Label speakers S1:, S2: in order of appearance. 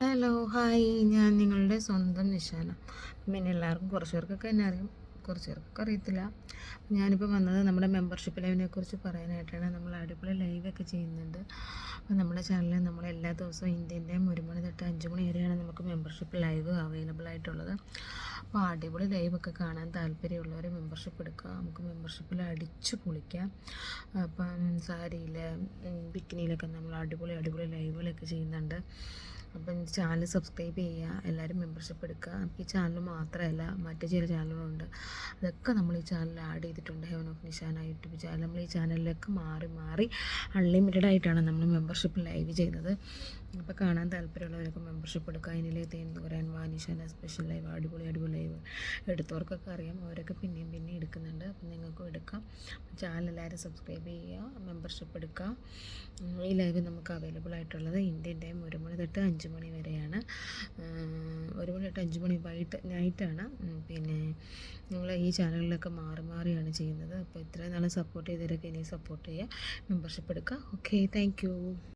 S1: Hello hi. ഞാൻ നിങ്ങളുടെ സ്വന്തം നിശാന പിന്നെ എല്ലാവർക്കും കുറച്ച് പേർക്കൊക്കെ എന്നെ അറിയും. കുറച്ച് പേർക്കൊക്കെ അറിയത്തില്ല. ഞാനിപ്പോൾ വന്നത് നമ്മുടെ മെമ്പർഷിപ്പ് ലൈവിനെ കുറിച്ച് പറയാനായിട്ടാണ്. നമ്മൾ അടിപൊളി ലൈവൊക്കെ ചെയ്യുന്നുണ്ട്. അപ്പോൾ നമ്മുടെ ചാനലിൽ നമ്മൾ എല്ലാ ദിവസവും ഇന്ത്യന്റെയും ഒരു മണി തൊട്ട് അഞ്ച് മണി വരെയാണ് നമുക്ക് മെമ്പർഷിപ്പ് ലൈവ് അവൈലബിൾ ആയിട്ടുള്ളത്. അപ്പോൾ അടിപൊളി ലൈവൊക്കെ കാണാൻ താല്പര്യമുള്ളവർ മെമ്പർഷിപ്പ് എടുക്കുക നമുക്ക് മെമ്പർഷിപ്പിൽ അടിച്ച് പൊളിക്കാം. അപ്പം സാരിയിൽ ബിക്കിനിയിലൊക്കെ നമ്മൾ അടിപൊളി അടിപൊളി ലൈവുകളൊക്കെ ചെയ്യുന്നുണ്ട്. അപ്പം ചാനൽ സബ്സ്ക്രൈബ് ചെയ്യുക എല്ലാവരും മെമ്പർഷിപ്പ് എടുക്കുക. നമുക്ക് ഈ ചാനൽ മാത്രമല്ല മറ്റു ചില ചാനലുകളുണ്ട്. അതൊക്കെ നമ്മൾ ഈ ചാനലിൽ ആഡ് ചെയ്തിട്ടുണ്ട്. Heaven of Nishana YouTube channel. നമ്മൾ ഈ ചാനലിലൊക്കെ മാറി മാറി അൺലിമിറ്റഡ് ആയിട്ടാണ് നമ്മൾ മെമ്പർഷിപ്പ് ലൈവ് ചെയ്യുന്നത്. അപ്പോൾ കാണാൻ താല്പര്യമുള്ളവരൊക്കെ മെമ്പർഷിപ്പ് എടുക്കുക. അതിനിലെ പറയാൻ വാനിഷാന സ്പെഷ്യൽ ലൈവ് അടിപൊളി അടിപൊളി ലൈവ് എടുത്തവർക്കൊക്കെ അറിയാം. അവരൊക്കെ പിന്നെയും പിന്നെയും എടുക്കുന്നുണ്ട്. അപ്പം നിങ്ങൾക്കും എടുക്കാം. ചാനൽ എല്ലാവരും സബ്സ്ക്രൈബ് ചെയ്യുക മെമ്പർഷിപ്പ് എടുക്കുക. ഈ ലൈവ് നമുക്ക് അവൈലബിൾ ആയിട്ടുള്ളത് ഇന്ത്യൻ ടൈം ഒരു മണി തൊട്ട് അഞ്ച് മണി വരെയാണ്. ഒരു മണി തൊട്ട് അഞ്ച് മണി വൈകിട്ട് നൈറ്റാണ്. പിന്നെ നിങ്ങൾ ഈ ചാനലിലൊക്കെ മാറി മാറിയാണ് ചെയ്യുന്നത്. അപ്പോൾ ഇത്രയും നാളെ സപ്പോർട്ട് ചെയ്തവരൊക്കെ ഇനി സപ്പോർട്ട് ചെയ്യുക മെമ്പർഷിപ്പ് എടുക്കുക ഓക്കെ താങ്ക്